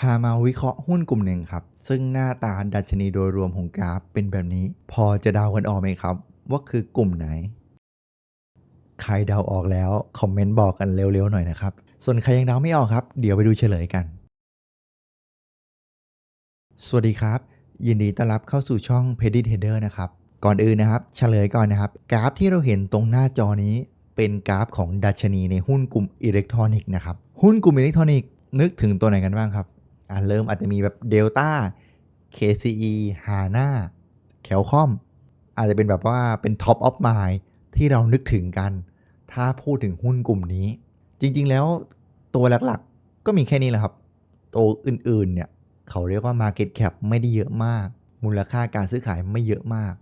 พามาวิเคราะห์หุ้นกลุ่มหนึ่งครับ ซึ่งหน้าตาดัชนีโดยรวมของกราฟเป็นแบบนี้ พอจะเดากันออกไหมครับ ว่าคือกลุ่มไหน ใครเดาออกแล้วคอมเมนต์บอกกันเร็วๆหน่อยนะครับ ส่วนใครยังเดาไม่ออกครับ เดี๋ยวไปดูเฉลยกัน สวัสดีครับ ยินดีต้อนรับเข้าสู่ช่อง p e d i t Header นะครับ ก่อนอื่นนะครับเฉลยก่อนนะครับกราฟที่เราเห็นตรงหน้าจอนี้ เป็นกราฟของดัชนีในหุ้นกลุ่มอิเล็กทรอนิกส์นะครับหุ้นกลุ่มอิเล็กทรอนิกส์นึกถึงตัวไหนกันบ้างครับ อ่าเริ่มอาจจะมีแบบเดลต้า KCE ฮาน่าแคลคอมอาจจะเป็นแบบว่าเป็นท็อปออฟม d ที่เรานึกถึงกัน ถ้าพูดถึงหุ้นกลุ่มนี้ จริง ๆ แล้วตัวหลักๆ ก็มีแค่นี้แหละครับ ตัวอื่นๆ เนี่ย เขาเรียกว่า Market Cap ไม่ได้เยอะมาก มูลค่าการซื้อขายไม่เยอะมาก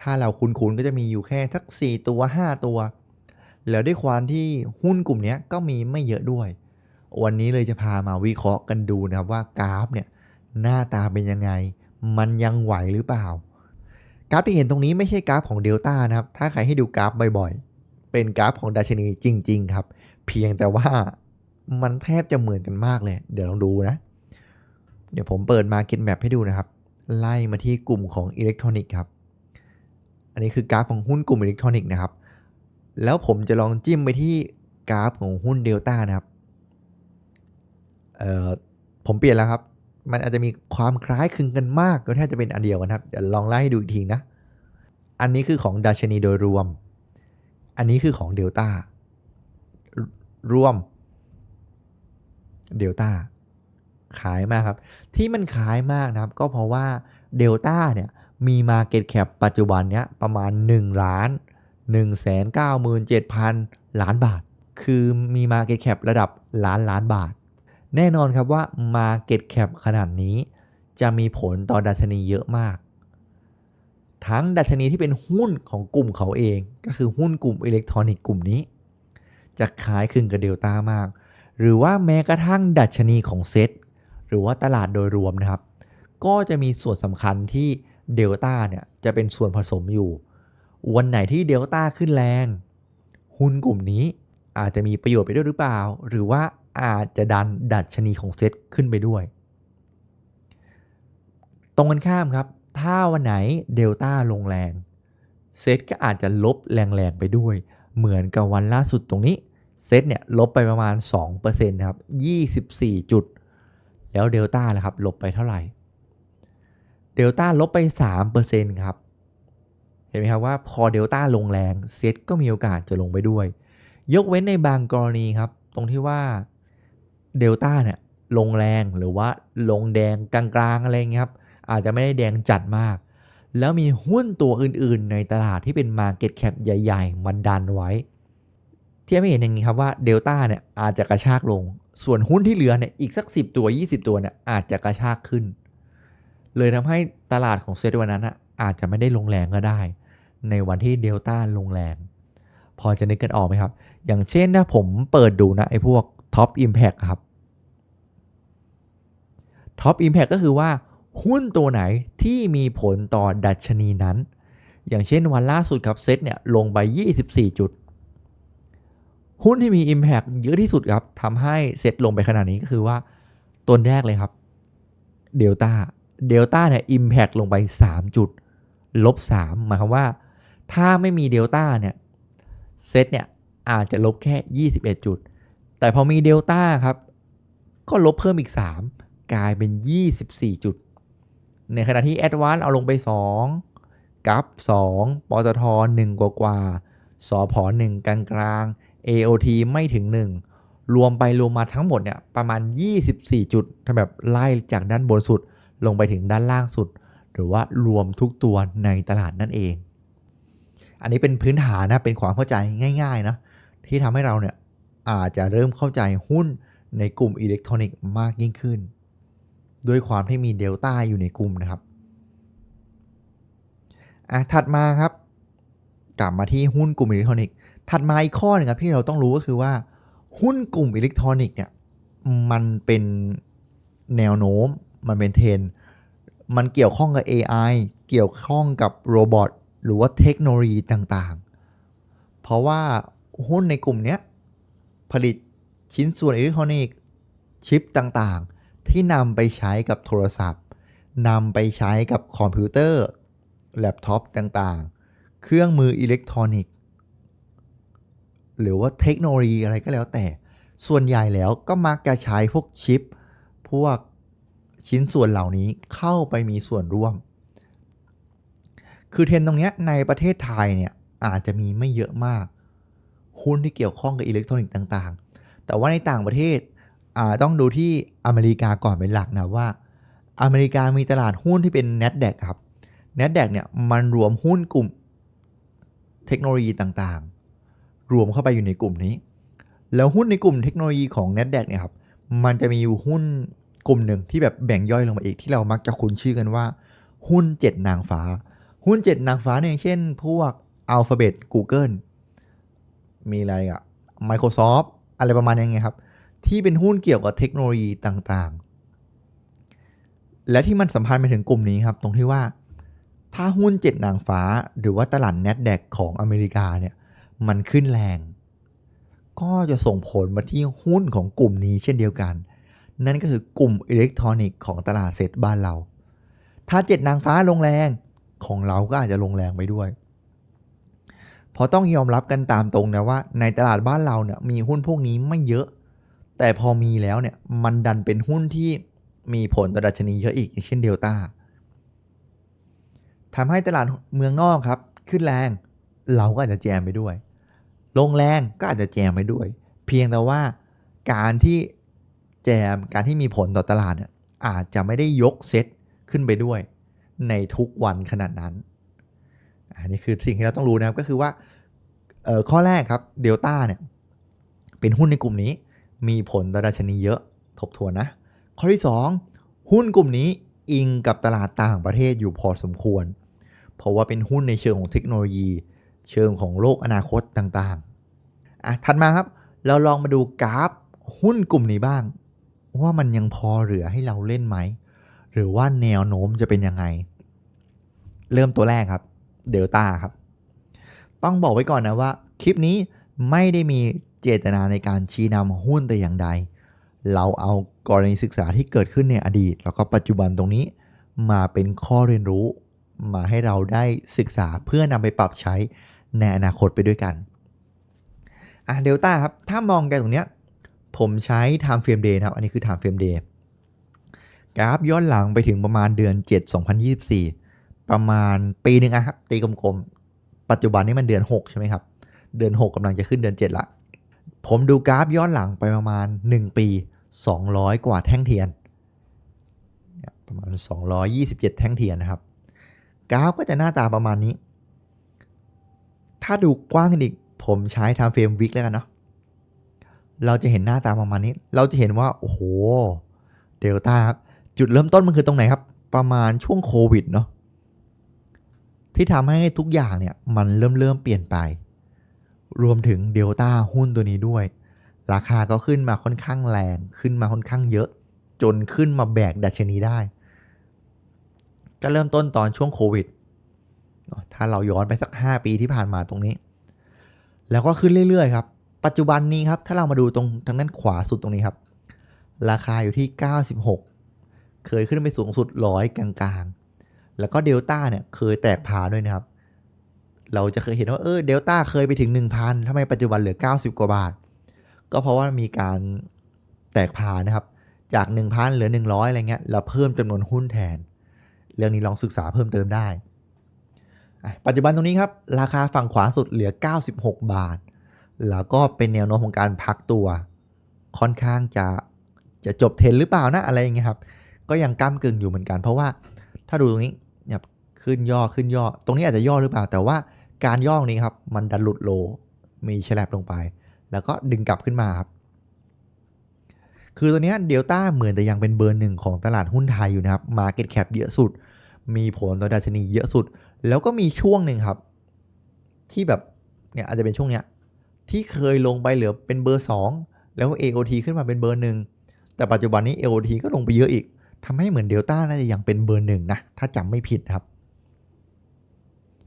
ถ้าเราคุ้นๆ ก็จะมีอยู่แค่สัก 4 ตัว 5 ตัว แล้วด้วยความที่หุ้นกลุ่มนี้ก็มีไม่เยอะด้วย วันนี้เลยจะพามาวิเคราะห์กันดูนะครับว่ากราฟเนี่ยหน้าตาเป็นยังไง มันยังไหวหรือเปล่า กราฟที่เห็นตรงนี้ไม่ใช่กราฟของเดลต้านะครับ ถ้าใครให้ดูกราฟบ่อยๆ เป็นกราฟของดัชนีจริง ๆ ครับ เพียงแต่ว่ามันแทบจะเหมือนกันมากเลย เดี๋ยวลองดูนะ เดี๋ยวผมเปิด Market Map ให้ดูนะครับ ไล่มาที่กลุ่มของอิเล็กทรอนิกส์ครับ อันนี้คือกราฟของหุ้นกลุ่มอิเล็กทรอนิกส์นะครับ แล้วผมจะลองจิ้มไปที่กราฟของหุ้นเดลต้านะครับ ผมเปลี่ยนแล้วครับ มันอาจจะมีความคล้ายคลึงกันมากก็แทบจะเป็นอันเดียวกันครับเดี๋ยวลองไล่ให้ดูอีกทีนะ อันนี้คือของดัชนีโดยรวม อันนี้คือของเดลต้ารวมเดลต้าขายมากครับ ที่มันขายมากนะครับ ก็เพราะว่าเดลต้าเนี่ยมี Market Cap ปัจจุบันเนี้ยประมาณ 1 ล้าน 1 9 7 0 0 0 ล้านบาท คือมี Market Cap ระดับล้านล้านบาท แน่นอนครับว่า Market Cap ขนาดนี้ จะมีผลต่อดัชนีเยอะมาก ทั้งดัชนีที่เป็นหุ้นของกลุ่มเขาเอง ก็คือหุ้นกลุ่มอิเล็กทรอนิกส์กลุ่มนี้ จะขายคลึงกับเดลต้ามาก หรือว่าแม้กระทั่งดัชนีของเซ็ตหรือว่าตลาดโดยรวมนะครับ ก็จะมีส่วนสำคัญที่เดลต้าเนี่ยจะเป็นส่วนผสมอยู่ วันไหนที่เดลต้าขึ้นแรง หุ้นกลุ่มนี้อาจจะมีประโยชน์ไปด้วยหรือเปล่า หรือว่า อาจจะดันดัชนีของเซตขึ้นไปด้วย ตรงกันข้ามครับ ถ้าวันไหนเดลต้าลงแรงเซตก็อาจจะลบแรงๆไปด้วย เหมือนกับวันล่าสุดตรงนี้เซตเนี่ยลบไปประมาณ 2%ครับ 24 จุด แล้วเดลต้าล่ะครับ ลบไปเท่าไหร่ เดลต้าลบไป 3%ครับ เห็นไหมครับว่าพอเดลต้าลงแรง เซตก็มีโอกาสจะลงไปด้วย ยกเว้นในบางกรณีครับ ตรงที่ว่า เดลต้าเนี่ยลงแรงหรือว่าลงแดงกลางๆอะไรเงี้ยครับอาจจะไม่ได้แดงจัดมาก แล้วมีหุ้นตัวอื่นๆ ในตลาดที่เป็น Market Cap ใหญ่ๆ มันดันไว้ ที่ไม่เห็นอย่างนี้ครับว่าเดลต้าเนี่ยอาจจะกระชากลง ส่วนหุ้นที่เหลือเนี่ยอีกสัก 10 ตัว 20 ตัวเนี่ยอาจจะกระชากขึ้น เลยทำให้ตลาดของเซตวันนั้นอะอาจจะไม่ได้ลงแรงก็ได้ ในวันที่เดลต้าลงแรง พอจะนึกกันออกไหมครับ อย่างเช่นถ้าผมเปิดดูนะไอ้พวก Top Impact ครับ Top Impact ก็คือว่าหุ้นตัวไหนที่มีผลต่อดัชนีนั้น อย่างเช่นวันล่าสุดครับเซตเนี่ยลงไป 24 จุด หุ้นที่มี Impact เยอะที่สุดครับทำให้เซตลงไปขนาดนี้ก็คือว่าตัวแรกเลยครับเดลต้าเดลต้าเนี่ย Impact ลงไป 3 จุด ลบ 3 หมายความว่า ถ้าไม่มีเดลต้าเนี่ยเซตเนี่ยอาจจะลบแค่ 21 จุด แต่พอมีเดลต้าครับ ก็ลบเพิ่มอีก 3 กลายเป็น 24 จุด ในขณะที่ a d v a n c e เอาลงไป 2 กับ 2ปตท1กว่ากว่าสอพอ1กลางกลาง AOT ไม่ถึง 1 รวมไปรวมมาทั้งหมดเนี่ยประมาณ 24 จุดถ้าแบบไล่จากด้านบนสุดลงไปถึงด้านล่างสุด หรือว่ารวมทุกตัวในตลาดนั่นเอง อันนี้เป็นพื้นฐานนะเป็นความเข้าใจง่ายๆนะที่ทำให้เราเนี่ย อาจจะเริ่มเข้าใจหุ้นในกลุ่มอิเล็กทรอนิกส์มากยิ่งขึ้น ด้วยความที่มีเดลต้าอยู่ในกลุ่มนะครับอะถัดมาครับ กลับมาที่หุ้นกลุ่มอิเล็กทรอนิกส์ถัดมาอีกข้อหนึ่งครับที่เราต้องรู้ก็คือว่า หุ้นกลุ่มอิเล็กทรอนิกส์เนี่ยมันเป็นแนวโน้มมันเป็นเทรนมันเกี่ยวข้องกับ AI เกี่ยวข้องกับโรบอทหรือว่าเทคโนโลยีต่างๆ เพราะว่าหุ้นในกลุ่มเนี้ย ผลิตชิ้นส่วนอิเล็กทรอนิกส์ชิปต่างๆ ที่นำไปใช้กับโทรศัพท์นำไปใช้กับคอมพิวเตอร์ แล็ปท็อปต่างๆ เครื่องมืออิเล็กทรอนิกส์ หรือว่าเทคโนโลยีอะไรก็แล้วแต่ ส่วนใหญ่แล้วก็มักจะใช้พวกชิป พวกชิ้นส่วนเหล่านี้เข้าไปมีส่วนร่วม คือเทรนตรงนี้ในประเทศไทยเนี่ยอาจจะมีไม่เยอะมาก หุ้นที่เกี่ยวข้องกับอิเล็กทรอนิกส์ต่างๆ แต่ว่าในต่างประเทศต้องดูที่อเมริกาก่อนเป็นหลักนะว่า อเมริกามีตลาดหุ้นที่เป็น NASDAQ ครับ NASDAQ เนี่ยมันรวมหุ้นกลุ่มเทคโนโลยีต่างๆ รวมเข้าไปอยู่ในกลุ่มนี้ แล้วหุ้นในกลุ่มเทคโนโลยีของ NASDAQ เนี่ยครับมันจะมีอยู่หุ้นกลุ่มหนึ่งที่แบบแบ่งย่อยลงมาอีกที่เรามักจะคุ้นชื่อกันว่า หุ้น 7 นางฟ้า หุ้น 7 นางฟ้าเนี่ยเช่น พวก Alphabet Google มีอะไรอะ Microsoft อะไรประมาณนี้ไงครับ ที่เป็นหุ้นเกี่ยวกับเทคโนโลยีต่างๆ และที่มันสัมพันธ์ไปถึงกลุ่มนี้ครับ ตรงที่ว่า ถ้าหุ้น7นางฟ้า หรือว่าตลาด NASDAQ ของอเมริกาเนี่ยมันขึ้นแรง ก็จะส่งผลมาที่หุ้นของกลุ่มนี้เช่นเดียวกัน นั่นก็คือกลุ่มอิเล็กทรอนิกส์ของตลาดเซ็ตบ้านเรา ถ้า7นางฟ้าลงแรงของเราก็อาจจะลงแรงไปด้วย เพราะต้องยอมรับกันตามตรงนะว่า ในตลาดบ้านเราเนี่ยมีหุ้นพวกนี้ไม่เยอะ แต่พอมีแล้วเนี่ยมันดันเป็นหุ้นที่มีผลต่อดัชนีเยอะอีกเช่นเดลต้าทำให้ตลาดเมืองนอกครับ ขึ้นแรงเราก็อาจจะแจมไปด้วย ลงแรงก็อาจจะแจมไปด้วย เพียงแต่ว่าการที่แจมการที่มีผลต่อตลาดเนี่ยอาจจะไม่ได้ยกเซตขึ้นไปด้วย ในทุกวันขนาดนั้น อันนี้คือสิ่งที่เราต้องรู้นะครับก็คือว่าข้อแรกครับเดลต้าเนี่ยเป็นหุ้นในกลุ่มนี้ มีผลต่อดัชนีเยอะทบทวนนะ ข้อที่ 2 หุ้นกลุ่มนี้อิงกับตลาดต่างประเทศอยู่พอสมควร เพราะว่าเป็นหุ้นในเชิงของเทคโนโลยี เชิงของโลกอนาคตต่างๆอะถัดมาครับ เราลองมาดูกราฟหุ้นกลุ่มนี้บ้าง ว่ามันยังพอเหลือให้เราเล่นไหม หรือว่าแนวโน้มจะเป็นยังไง เริ่มตัวแรกครับ เดลต้าครับ ต้องบอกไว้ก่อนนะว่า คลิปนี้ไม่ได้มีเจตนาในการชี้นำหุ้นแต่อย่างใด เราเอากรณีศึกษาที่เกิดขึ้นในอดีต แล้วก็ปัจจุบันตรงนี้มาเป็นข้อเรียนรู้ มาให้เราได้ศึกษาเพื่อนำไปปรับใช้ในอนาคตไปด้วยกันอะเดลต้าครับ ถ้ามองกันตรงเนี้ย ผมใช้ time frame day นะครับ อันนี้คือ time frame day กราฟย้อนหลังไปถึงประมาณเดือน 7 2024 ประมาณปีหนึ่งอะครับตีกลมๆ ปัจจุบันนี้มันเดือน 6 ใช่ไหมครับ เดือน 6กำลังจะขึ้นเดือน 7 ละ ผมดูกราฟย้อนหลังไปประมาณ 1 ปี 200 กว่าแท่งเทียน ประมาณ 227 แท่งเทียนนะครับ กราฟก็จะหน้าตาประมาณนี้ ถ้าดูกว้างขึ้นอีก ผมใช้ time frame week แล้วกันเนาะเราจะเห็นหน้าตาประมาณนี้ เราจะเห็นว่า โอ้โห เดลต้าครับ จุดเริ่มต้นมันคือตรงไหนครับ ประมาณช่วงโควิดเนาะ ที่ทำให้ทุกอย่างเนี่ยมันเริ่มเริ่มเปลี่ยนไป รวมถึงเดลต้าหุ้นตัวนี้ด้วย ราคาก็ขึ้นมาค่อนข้างแรงขึ้นมาค่อนข้างเยอะ จนขึ้นมาแบกดัชนีได้ ก็เริ่มต้นตอนช่วงโควิด ถ้าเราย้อนไปสัก 5 ปีที่ผ่านมาตรงนี้ แล้วก็ขึ้นเรื่อยๆครับ ปัจจุบันนี้ครับถ้าเรามาดูตรงทางด้านขวาสุดตรงนี้ครับ ราคาอยู่ที่ 96 เคยขึ้นไปสูงสุดร้อยกลาง แล้วก็เดลต้าเนี่ยเคยแตกพาด้วยนะครับ เราจะเคยเห็นว่าเออเดลต้าเคยไปถึง 1,000ทำไมปัจจุบันเหลือ 90 กว่าบาท ก็เพราะว่ามีการแตกพานะครับ จาก 1,000เหลือ 100 อะไรเงี้ยเราเพิ่มจำนวนหุ้นแทน เรื่องนี้ลองศึกษาเพิ่มเติมได้ ปัจจุบันตรงนี้ครับ ราคาฝั่งขวาสุดเหลือ 96 บาท แล้วก็เป็นแนวโน้มของการพักตัว ค่อนข้างจะจะจบเทรนหรือเปล่านะอะไรอย่างเงี้ยครับ ก็ยังก้ามกึ่งอยู่เหมือนกัน เพราะว่าถ้าดูตรงนี้ ขึ้นย่อขึ้นย่อ ตรงนี้อาจจะย่อหรือเปล่า แต่ว่าการย่อนี้ครับ มันดันหลุดโล มีแฉลบลงไป แล้วก็ดึงกลับขึ้นมาครับ คือตัวนี้เดลต้าเหมือนแต่ยังเป็นเบอร์หนึ่งของตลาดหุ้นไทยอยู่นะครับ Market Cap เยอะสุด มีผลต่อดัชนีเยอะสุด แล้วก็มีช่วงหนึ่งครับ ที่แบบเนี่ยอาจจะเป็นช่วงเนี้ยที่เคยลงไปเหลือเป็นเบอร์ 2 แล้ว AOT ขึ้นมาเป็นเบอร์หนึ่งแต่ปัจจุบันนี้ AOT ก็ลงไปเยอะอีกทำให้เหมือนเดลต้าน่าจะยังเป็นเบอร์หนึ่งนะ ถ้าจำไม่ผิดครับ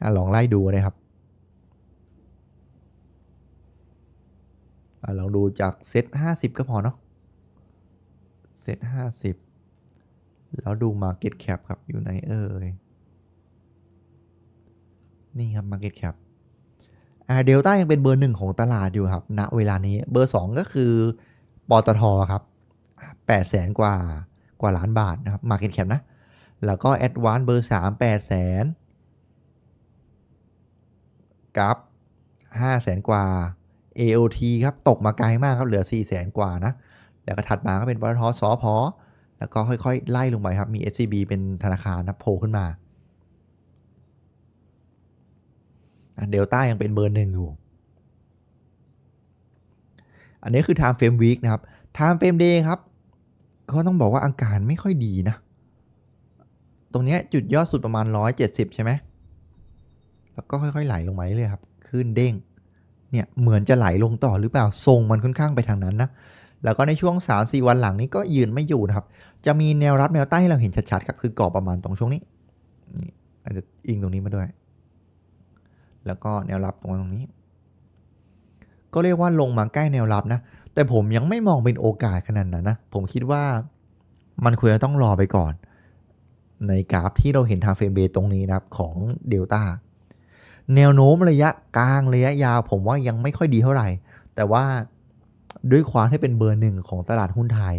อลองไล่ดูนะครับอลองดูจากเซต50 ก็พอเนาะเซต50 แล้วดู Market Cap ครับอยู่ไหนเอ่ยนี่ครับ Market Cap อ่าเดลต้ายังเป็นเบอร์หนึ่งของตลาดอยู่ครับณเวลานี้เบอร์สองก็คือปตทครับแปดแสนกว่ากว่าล้านบาทนะครับ Market Cap นะ แล้วก็ Advance เบอร์สามแปดแสน กับห้าแสนกว่า AOT ครับ ตกมาไกลมากครับ เหลือ4ี่แสนกว่านะ แล้วก็ถัดมาก็เป็นปตทสอพอแล้วก็ค่อยๆ ไล่ลงไปครับ มี SCB เป็นธนาคารนะโผล่ขึ้นมาเดลต้ายังเป็นเบอร์หนึ่งอยู่ อันนี้คือ Time Frame Week นะครับ Time Frame Day ครับ ก็ต้องบอกว่าอาการไม่ค่อยดีนะ ตรงนี้จุดยอดสุดประมาณ 170 ใช่ไหม แล้วก็ค่อยๆไหลลงมาเรื่อยๆครับขึ้นเด้งเนี่ยเหมือนจะไหลลงต่อหรือเปล่าทรงมันค่อนข้างไปทางนั้นนะแล้วก็ในช่วง 3-4 วันหลังนี้ก็ยืนไม่อยู่นะครับ จะมีแนวรับแนวต้านให้เราเห็นชัดๆครับคือกรอบประมาณตรงช่วงนี้นี่อาจจะอิงตรงนี้มาด้วย แล้วก็แนวรับตรงตรงนี้ ก็เรียกว่าลงมาใกล้แนวรับนะ แต่ผมยังไม่มองเป็นโอกาสขนาดนั้นนะ ผมคิดว่ามันควรจะต้องรอไปก่อน ในกราฟที่เราเห็นทางเฟรมเบตรงนี้นะครับของเดลต้า แนวโน้มระยะกลางระยะยาว ผมว่ายังไม่ค่อยดีเท่าไหร่ แต่ว่าด้วยความที่เป็นเบอร์หนึ่งของตลาดหุ้นไทย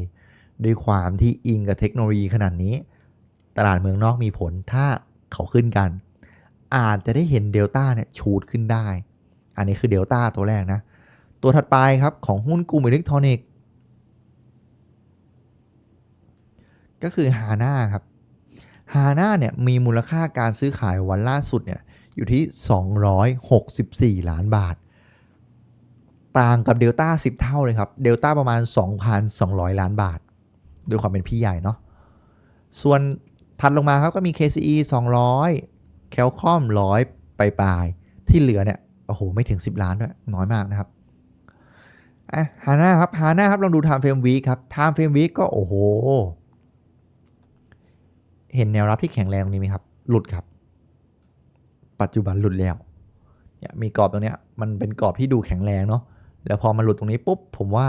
ด้วยความที่อิงกับเทคโนโลยีขนาดนี้ ตลาดเมืองนอกมีผลถ้าเขาขึ้นกัน อาจจะได้เห็นเดลต้าเนี่ยชูดขึ้นได้ อันนี้คือเดลต้าตัวแรกนะ ตัวถัดไปครับของหุ้นกลุ่มอิเล็กทรอนิกส์ก็คือฮาน่าครับฮาน่าเนี่ยมีมูลค่าการซื้อขายวันล่าสุดเนี่ย อยู่ที่ 264 ล้านบาท ต่างกับเดลต้า10 เท่าเลยครับ เดลต้าประมาณ 2,200 ล้านบาท ด้วยความเป็นพี่ใหญ่เนาะ ส่วนถัดลงมาครับก็มี KCE 200แคลคอม100 ไปปลายๆที่เหลือเนี่ย โอ้โห ไม่ถึง 10 ล้านด้วยน้อยมากนะครับอะฮาน่าครับฮาน่าครับ ลองดู Time Frame Week ครับ Time Frame Week ก็โอ้โห เห็นแนวรับที่แข็งแรงตรงนี้ไหมครับ หลุดครับ ปัจจุบันหลุดแล้วเนี่ยมีกรอบตรงเนี้ยมันเป็นกรอบที่ดูแข็งแรงเนาะแล้วพอมันหลุดตรงนี้ปุ๊บผมว่า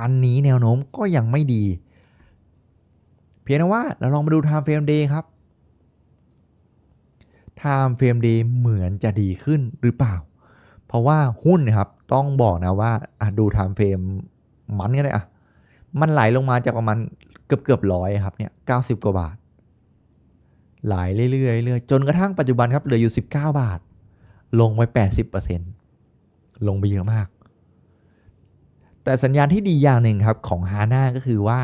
อันนี้แนวโน้มก็ยังไม่ดี เพียงแต่ว่าเราลองมาดู Time Frame Day ครับ Time Frame Day เหมือนจะดีขึ้นหรือเปล่า เพราะว่าหุ้นนะครับต้องบอกนะว่าอะดู Time Frame มันก็ได้อะมันไหลลงมาจากประมาณเกือบเกือบร้อยครับเนี่ยเก้าสิบกว่าบาท ไหลเรื่อยๆเรื่อยจนกระทั่งปัจจุบันครับเหลืออยู่ 19 บาท ลงไป 80%ลงไปเยอะมาก แต่สัญญาณที่ดีอย่างหนึ่งครับของฮาน่าก็คือว่า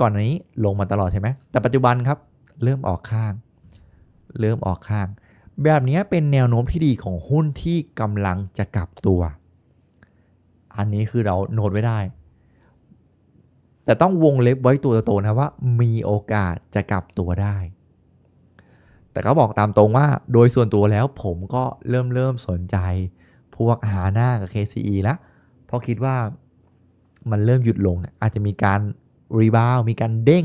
ก่อนหนี้ลงมาตลอดใช่ไหมแต่ปัจจุบันครับ เริ่มออกข้าง เริ่มออกข้าง แบบนี้เป็นแนวโน้มที่ดีของหุ้นที่กำลังจะกลับตัว อันนี้คือเราโน้ตไว้ได้แต่ต้องวงเล็บไว้ตัวโตนะว่ามีโอกาสจะกลับตัวได้ แต่ก็บอกตามตรงว่าโดยส่วนตัวแล้วผมก็เริ่มเริ่มสนใจพวกหาหน้ากับ KCE แล้วเพราะคิดว่ามันเริ่มหยุดลง อาจจะมีการรีบาวมีการเด้ง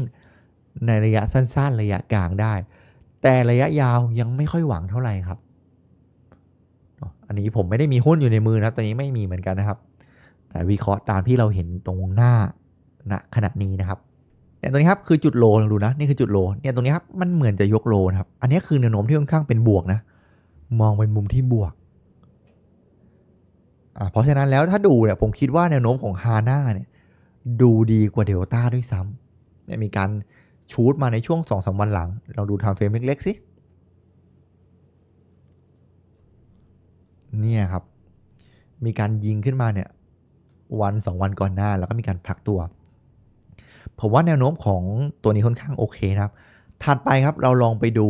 ในระยะสั้น ๆ ระยะกลางได้ แต่ระยะยาวยังไม่ค่อยหวังเท่าไหร่ครับ อันนี้ผมไม่ได้มีหุ้นอยู่ในมือนะครับตอนนี้ไม่มีเหมือนกันนะครับ แต่วิเคราะห์ตามที่เราเห็นตรงหน้าณขณะนี้นะครับ เนี่ยตรงนี้ครับคือจุดโลลองดูนะนี่คือจุดโลเนี่ยตรงนี้ครับมันเหมือนจะยกโลนะครับ อันนี้คือแนวโน้มที่ค่อนข้างเป็นบวกนะ มองเป็นมุมที่บวกอ่าเพราะฉะนั้นแล้วถ้าดูเนี่ยผมคิดว่าแนวโน้มของฮาน่าเนี่ยดูดีกว่าเดลต้าด้วยซ้ำเนี่ยมีการชูดมาในช่วง2อสวันหลัง เราดูไทม์เฟรมเล็กๆสิเนี่ยครับ มีการยิงขึ้นมาเนี่ยวันสองวันก่อนหน้าแล้วก็มีการพักตัว ผมว่าแนวโน้มของตัวนี้ค่อนข้างโอเคนะครับ ถัดไปครับเราลองไปดู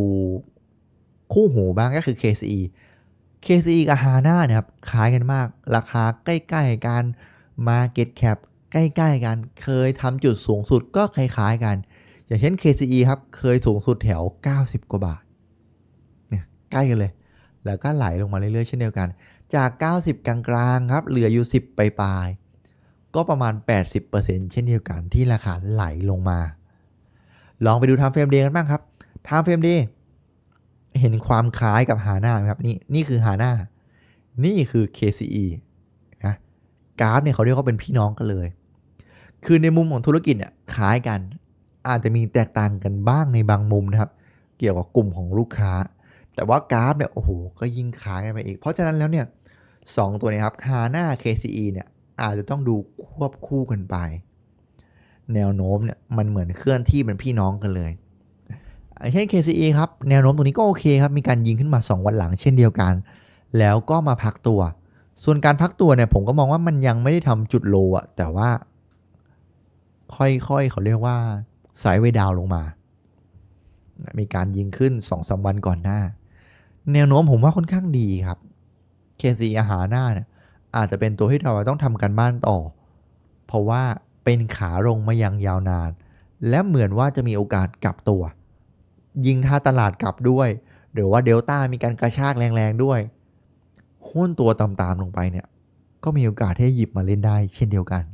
คู่หูบ้างก็คือ KCE KCE กับ HANA เนี่ยครับคล้ายกันมาก ราคาใกล้ๆกัน Market Cap ใกล้ๆกัน เคยทำจุดสูงสุดก็คล้ายๆกัน อย่างเช่น KCE ครับ เคยสูงสุดแถว 90 กว่าบาท เนี่ยใกล้กันเลย แล้วก็ไหลลงมาเรื่อยๆ เช่นเดียวกัน จาก 90 กลางๆ ครับ เหลืออยู่ 10 ปลายๆ ก็ประมาณ 80%เช่นเดียวกันที่ราคาไหลลงมา ลองไปดู Time Frame Day กันบ้างครับ Time Frame Day เห็นความคล้ายกับฮาน่าไหมครับนี่นี่คือฮาน่านี่คือ KCE นะกราฟเนี่ยเขาเรียกว่าเป็นพี่น้องกันเลย คือในมุมของธุรกิจเนี่ยคล้ายกัน อาจจะมีแตกต่างกันบ้างในบางมุมนะครับ เกี่ยวกับกลุ่มของลูกค้า แต่ว่ากราฟเนี่ยโอ้โหก็ยิ่งค้างกันไปอีก เพราะฉะนั้นแล้วเนี่ยสองตัวนี้ครับ HANA KCE เนี่ย อาจจะต้องดูควบคู่กันไป แนวโน้มเนี่ยมันเหมือนเคลื่อนที่เป็นพี่น้องกันเลยเช่น KCE ครับ แนวโน้มตรงนี้ก็โอเคครับ มีการยิงขึ้นมา 2 วันหลังเช่นเดียวกัน แล้วก็มาพักตัว ส่วนการพักตัวเนี่ยผมก็มองว่ามันยังไม่ได้ทำจุดโลอะแต่ว่า ค่อยๆเขาเรียกว่าสายเวดาวลงมา มีการยิงขึ้น2อสวันก่อนหน้า แนวโน้มผมว่าค่อนข้างดีครับ KCE อาหารหน้าเนี่ย อาจจะเป็นตัวที่เราต้องทำการบ้านต่อ เพราะว่าเป็นขาลงมายังยาวนาน และเหมือนว่าจะมีโอกาสกลับตัว ยิงท่าตลาดกลับด้วย หรือว่าเดลต้ามีการกระชากแรงๆด้วยหุ้นตัวตามๆลงไปเนี่ย ก็มีโอกาสที่จะหยิบมาเล่นได้เช่นเดียวกัน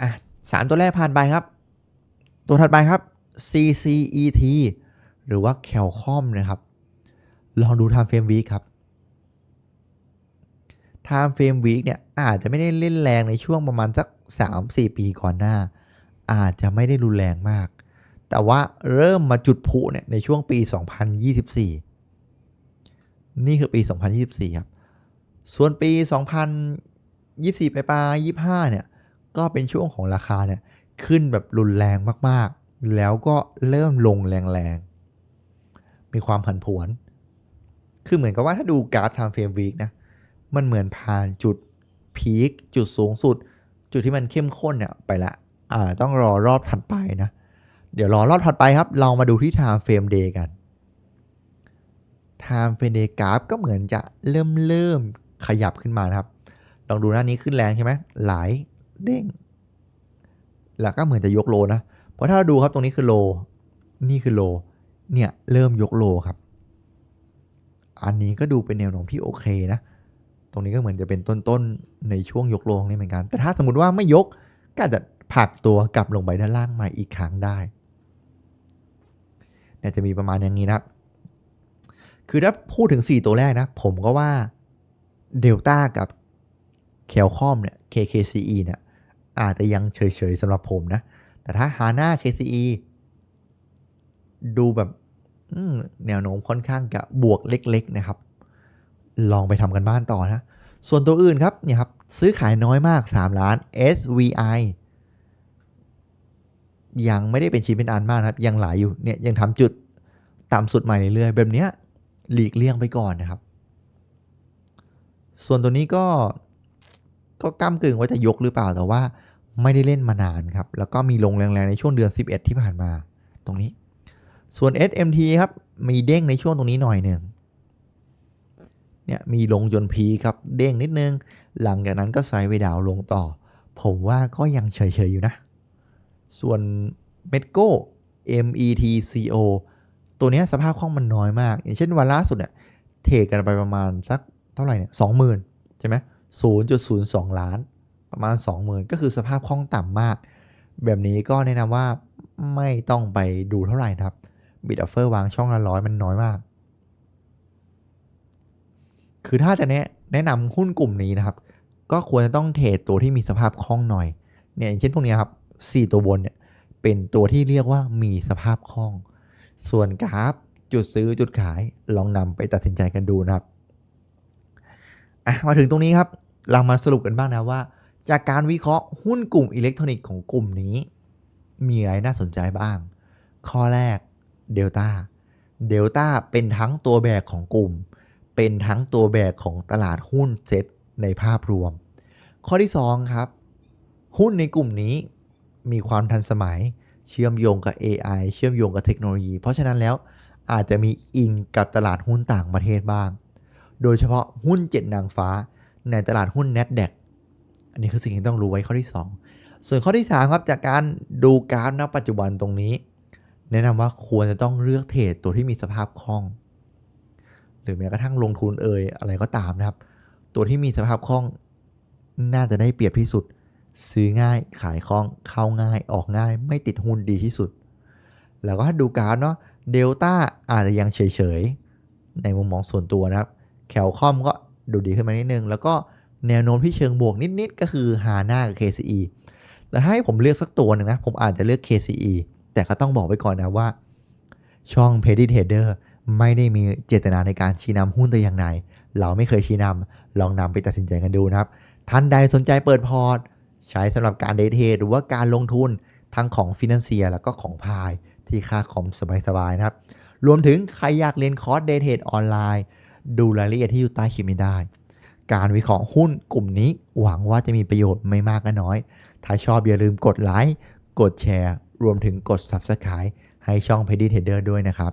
อะสามตัวแรกผ่านไปครับ ตัวถัดไปครับ CCET หรือว่า Calcom นะครับ ลองดู Time Frame Week ครับ Time Frame Week เนี่ยอาจจะไม่ได้เล่นแรงในช่วงประมาณสัก 3-4 ปีก่อนหน้า อาจจะไม่ได้รุนแรงมาก แต่ว่าเริ่มมาจุดพุเนี่ยในช่วงปี 2024 นี่คือปี 2024 ครับ ส่วนปี 2024 ไปปลาย25 เนี่ย ก็เป็นช่วงของราคาเนี่ยขึ้นแบบรุนแรงมากๆ แล้วก็เริ่มลงแรงๆ มีความผันผวน คือเหมือนกับว่าถ้าดูกราฟ time frame week นะ มันเหมือนผ่านจุดพีคจุดสูงสุด จุดที่มันเข้มข้นเนี่ยไปละอ่าต้องรอรอบถัดไปนะ เดี๋ยวรอรอบถัดไปครับ เรามาดูที่ time frame day กัน time frame day กราฟก็เหมือนจะเริ่มเริ่มขยับขึ้นมานะครับ ลองดูหน้านี้ขึ้นแรงใช่ไหมหลายเด้ง แล้วก็เหมือนจะยกโลนะ เพราะถ้าเราดูครับตรงนี้คือโล นี่คือโล เนี่ยเริ่มยกโลครับ อันนี้ก็ดูเป็นแนวโน้มที่โอเคนะ ตรงนี้ก็เหมือนจะเป็นต้นๆในช่วงยกโลนี้เหมือนกัน แต่ถ้าสมมติว่าไม่ยกก็อาจจะผักตัวกลับลงไปด้านล่างมาอีกครั้งได้เนี่ยจะมีประมาณอย่างนี้นะคือถ้าพูดถึง 4 ตัวแรกนะ ผมก็ว่าเดลต้ากับเคลคอมเนี่ย KKCE เนี่ยอาจจะยังเฉยๆสำหรับผมนะ แต่ถ้า HANA KCE ดูแบบแนวโน้มค่อนข้างกับบวกเล็ก ๆ นะครับ ลองไปทำกันบ้านต่อนะ ส่วนตัวอื่นครับเนี่ยครับซื้อขายน้อยมาก 3 ล้าน SVI ยังไม่ได้เป็นชิ้นเป็นอันมากนะครับ ยังหลายอยู่เนี่ยยังทำจุดต่ำสุดใหม่เรื่อยๆแบบเนี้ยหลีกเลี่ยงไปก่อนนะครับ ส่วนตัวนี้ก็ก็ก้ากึ่งว่าจะยกหรือเปล่าแต่ว่าไม่ได้เล่นมานานครับ แล้วก็มีลงแรงๆ ในช่วงเดือน 11 ที่ผ่านมาตรงนี้ ส่วน SMT ครับ มีเด้งในช่วงตรงนี้หน่อยหนึ่ง เนี่ยมีลงจนพีครับเด้งนิดนึง หลังจากนั้นก็ไซด์ไปดาวลงต่อ ผมว่าก็ยังเฉยๆอยู่นะ ส่วน m e d c o METCO ตัวนี้สภาพคล่องมันน้อยมาก อย่างเช่นวันล่าสุดเนี่ยเทรดกันไปประมาณสักเท่าไหร่เนี่ยสองหมื่นใช่ไหม0.02ล้าน ประมาณ20,000ก็คือสภาพคล่องต่ำมาก แบบนี้ก็แนะนำว่าไม่ต้องไปดูเท่าไหร่นะครับบิดออฟเฟอร์วางช่องละร้อยมันน้อยมาก คือถ้าจะแนะแนะนำหุ้นกลุ่มนี้นะครับ ก็ควรจะต้องเทรดตัวที่มีสภาพคล่องหน่อย เนี่ยอย่างเช่นพวกนี้ครับ4ตัวบนเนี่ยเป็นตัวที่เรียกว่ามีสภาพคล่อง ส่วนกราฟจุดซื้อจุดขายลองนำไปตัดสินใจกันดูนะครับอะมาถึงตรงนี้ครับ เรามาสรุปกันบ้างนะว่า จากการวิเคราะห์หุ้นกลุ่มอิเล็กทรอนิกส์ของกลุ่มนี้ มีอะไรน่าสนใจบ้าง ข้อแรกเดลต้าเดลต้าเป็นทั้งตัวแบกของกลุ่ม เป็นทั้งตัวแบกของตลาดหุ้นเซ็ตในภาพรวม ข้อที่ 2 ครับ หุ้นในกลุ่มนี้มีความทันสมัยเชื่อมโยงกับ AI เชื่อมโยงกับเทคโนโลยี เพราะฉะนั้นแล้วอาจจะมีอิงกับตลาดหุ้นต่างประเทศบ้าง โดยเฉพาะหุ้นเจ็ดนางฟ้าในตลาดหุ้น NASDAQ อันนี้คือสิ่งที่ต้องรู้ไว้ข้อที่ 2 ส่วนข้อที่ 3 ครับ จากการดูกราฟณปัจจุบันตรงนี้ แนะนำว่าควรจะต้องเลือกเทรดตัวที่มีสภาพคล่อง หรือแม้กระทั่งลงทุนเอ่ยอะไรก็ตามนะครับ ตัวที่มีสภาพคล่องน่าจะได้เปรียบที่สุด ซื้อง่ายขายคล่องเข้าง่ายออกง่าย ไม่ติดหุ้นดีที่สุด แล้วก็ถ้าดูกาฟเนาะเดลต้าอาจจะยังเฉยๆ ในมุมมองส่วนตัวนะครับแคลคอมก็ดูดีขึ้นมานิดนึง แล้วก็แนวโน้มที่เชิงบวกนิดๆ ก็คือฮาน่ากับ KCE แต่ถ้าให้ผมเลือกสักตัวหนึ่งนะ ผมอาจจะเลือก KCE แต่ก็ต้องบอกไว้ก่อนนะว่า ช่อง p e d i t a d e r ไม่ได้มีเจตนาในการชี้นำหุ้นแต่อย่างใดเราไม่เคยชี้นำลองนำไปตัดสินใจกันดูนะครับ ท่านใดสนใจเปิดพอร์ต ใช้สำหรับการเดทเทรดหรือว่าการลงทุนทั้งของฟินแลนเซียแล้วก็ของพายที่ค่าคอมสบายๆนะครับ รวมถึงใครอยากเรียนคอร์สเดทเทรดออนไลน์ ดูรายละเอียดที่อยู่ใต้คลิปนี้ได้ การวิเคราะห์หุ้นกลุ่มนี้หวังว่าจะมีประโยชน์ไม่มากก็น้อย ถ้าชอบอย่าลืมกดไลค์ กดแชร์ รวมถึงกด Subscribe ให้ช่อง p e d i Trader ด้วยนะครับ